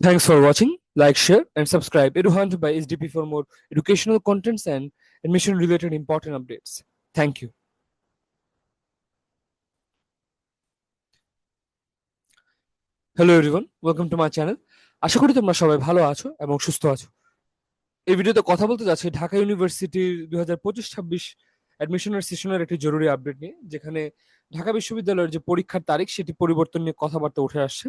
Thanks for watching. Like, share, and subscribe. Eduhunt by SDP for more educational contents and admission related important updates. Thank you. Hello everyone welcome to my channel আশা করি তোমরা সবাই ভালো আছো এবং সুস্থ আছো এই ভিডিওতে কথা বলতে যাচ্ছি ঢাকা ইউনিভার্সিটির দুই হাজার পঁচিশ ছাব্বিশ অ্যাডমিশনের সেশনের একটি জরুরি আপডেট নিয়ে যেখানে ঢাকা বিশ্ববিদ্যালয়ের যে পরীক্ষার তারিখ সেটি পরিবর্তন নিয়ে কথাবার্তা উঠে আসছে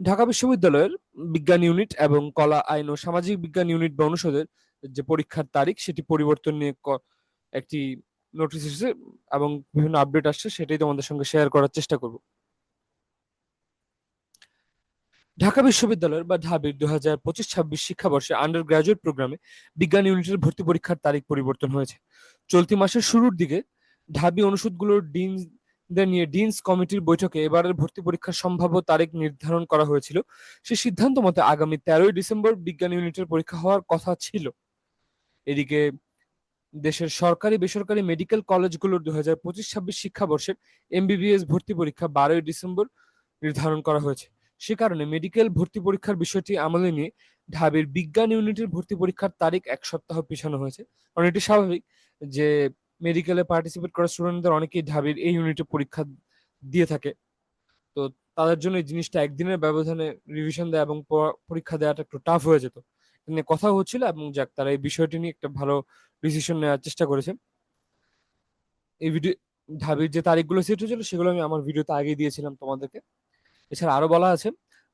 ঢাকা বিশ্ববিদ্যালয়ের বিজ্ঞান ইউনিট এবং কলা, আইন ও সামাজিক বিজ্ঞান ইউনিট বা অনুষদের যে পরীক্ষার তারিখ, সেটি পরিবর্তন নিয়ে একটি নোটিশ এসেছে এবং বিভিন্ন আপডেট আসছে, সেটাই তোমাদের সঙ্গে শেয়ার করার চেষ্টা করব। ঢাকা বিশ্ববিদ্যালয়ের বা ঢাবির দুই হাজার পঁচিশ ছাব্বিশ শিক্ষাবর্ষে আন্ডার গ্রাজুয়েট প্রোগ্রামে বিজ্ঞান ইউনিটের ভর্তি পরীক্ষার তারিখ পরিবর্তন হয়েছে। চলতি মাসের শুরুর দিকে ঢাবি অনুষদগুলোর ডিনদের নিয়ে ডিনস কমিটির বৈঠকে এবারের ভর্তি পরীক্ষার সম্ভাব্য তারিখ নির্ধারণ করা হয়েছিল। সে সিদ্ধান্ত মতে আগামী তেরোই ডিসেম্বর বিজ্ঞান ইউনিটের পরীক্ষা হওয়ার কথা ছিল। এদিকে দেশের সরকারি বেসরকারি মেডিকেল কলেজগুলোর দুই হাজার পঁচিশ, ছাব্বিশ শিক্ষাবর্ষের এমবিবিএস ভর্তি পরীক্ষা বারোই ডিসেম্বর নির্ধারণ করা হয়েছে। সে কারণে মেডিকেল ভর্তি পরীক্ষার বিষয়টি আমলে নিয়ে ঢাবির বিজ্ঞান ইউনিটের ভর্তি পরীক্ষার তারিখ এক সপ্তাহ পিছানো হয়েছে। কারণ এটি স্বাভাবিক যে মেডিকেলে পার্টিসিপেট করা স্টুডেন্টদের অনেকেই ঢাবির এই ইউনিটে পরীক্ষা দিয়ে থাকে। তো তাদের জন্য এই জিনিসটা একদিনের ব্যবধানে রিভিশন দেওয়া এবং পরীক্ষা দেওয়াটা একটু টাফ হয়ে যেত। নিয়ে কথা হচ্ছিল এবং যাক, তারা এই বিষয়টি নিয়ে একটা ভালো ডিসিশন নেওয়ার চেষ্টা করেছে। এই ভিডিও ঢাবির যে তারিখগুলো সেট হয়েছিল সেগুলো আমি আমার ভিডিওতে আগেই দিয়েছিলাম তোমাদেরকে। এছাড়া আরও বলা আছে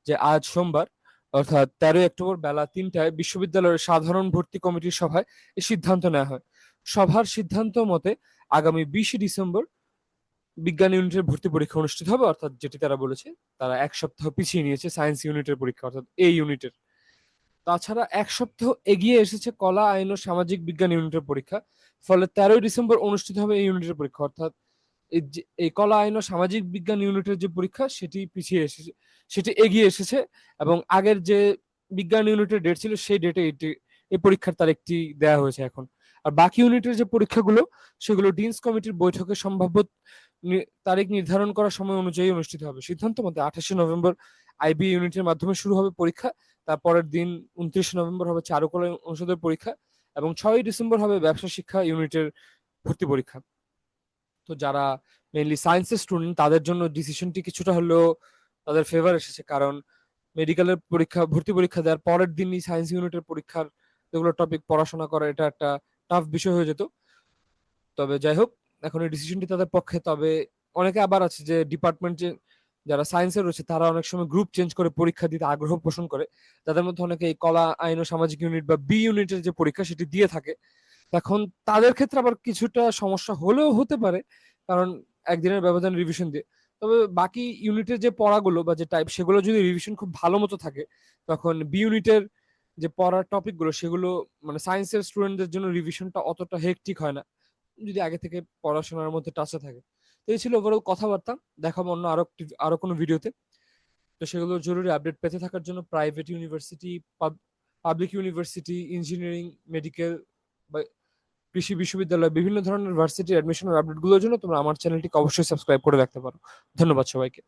যে আজ সোমবার, অর্থাৎ তেরোই অক্টোবর বেলা তিনটায় বিশ্ববিদ্যালয়ের সাধারণ ভর্তি কমিটির সভায় এই সিদ্ধান্ত নেওয়া হয়। সভার সিদ্ধান্ত মতে আগামী বিশে ডিসেম্বর বিজ্ঞান ইউনিটের ভর্তি পরীক্ষা অনুষ্ঠিত হবে, অর্থাৎ যেটি তারা বলেছে, তারা এক সপ্তাহ পিছিয়ে নিয়েছে সায়েন্স ইউনিটের পরীক্ষা, অর্থাৎ এই ইউনিটের। তাছাড়া এক সপ্তাহ এগিয়ে এসেছে কলা, আইন ও সামাজিক বিজ্ঞান ইউনিটের পরীক্ষা, ফলে তেরোই ডিসেম্বর অনুষ্ঠিত হবে এই ইউনিটের পরীক্ষা, অর্থাৎ এই কলা, আইন ও সামাজিক বিজ্ঞান ইউনিটের যে পরীক্ষা, সেটি পিছিয়ে এসেছে সেটি এগিয়ে এসেছে এবং আগের যে বিজ্ঞান ইউনিটের ডেট ছিল, সেই ডেটে এটি, এই পরীক্ষার তারিখটি দেওয়া হয়েছে এখন। আর বাকি ইউনিটের যে পরীক্ষাগুলো, সেগুলো ডিনস কমিটির বৈঠকে সম্ভাব্য তারিখ নির্ধারণ করার সময় অনুযায়ী অনুষ্ঠিত হবে। সিদ্ধান্ত মতে আঠাশে নভেম্বর আইবি ইউনিটের মাধ্যমে শুরু হবে পরীক্ষা তারপরের দিন উনত্রিশে নভেম্বর হবে চারুকলা অনুষদের পরীক্ষা এবং ছয়ই ডিসেম্বর হবে ব্যবসা শিক্ষা ইউনিটের ভর্তি পরীক্ষা। তো যারা মেইনলি সায়েন্সের স্টুডেন্ট তাদের জন্য ডিসিশনটি কিছুটা হলেও তাদের ফেভার এসেছে কারণ মেডিকেলের পরীক্ষা, ভর্তি পরীক্ষা দেওয়ার পরের দিনই সায়েন্স ইউনিটের পরীক্ষার যেগুলো টপিক পড়াশোনা করা, এটা একটা টাফ বিষয় হয়ে যেত। তবে যাই হোক এখন এই ডিসিশনটি তাদের পক্ষে। তবে অনেকে আবার আছে যে ডিপার্টমেন্ট যে যারা সায়েন্সের রয়েছে, তারা অনেক সময় গ্রুপ চেঞ্জ করে, পরীক্ষা দিতে আগ্রহ পোষণ করে। তাদের মধ্যে অনেকে এই কলা, আইন ও সামাজিক ইউনিট বা বি ইউনিটের যে পরীক্ষা, সেটি দিয়ে থাকে। এখন তাদের ক্ষেত্রে আবার কিছুটা সমস্যা হলেও হতে পারে, কারণ একদিনের ব্যবধান রিভিশন দিয়ে। তবে বাকি ইউনিটের যে পড়াগুলো বা যে টাইপ সেগুলো যদি রিভিশন খুব ভালো মতো থাকে, তখন বি ইউনিটের যে পড়ার টপিকগুলো সেগুলো মানে সায়েন্সের স্টুডেন্টদের জন্য রিভিশনটা অতটা হেকটিক হয় না, যদি আগে থেকে পড়াশোনার মধ্যে টাচে থাকে। তো এই ছিল ওভারঅল কথাবার্তা, দেখাবো অন্য আরও আরও কোনো ভিডিওতে তো। সেগুলো জরুরি আপডেট পেতে থাকার জন্য private university public university engineering medical বা কৃষি বিশ্ববিদ্যালয়, বিভিন্ন ধরনের ভার্সিটি অ্যাডমিশনের আপডেটগুলোর জন্য তোমরা আমার চ্যানেলটিকে অবশ্যই সাবস্ক্রাইব করে রাখতে পারো। ধন্যবাদ সবাইকে।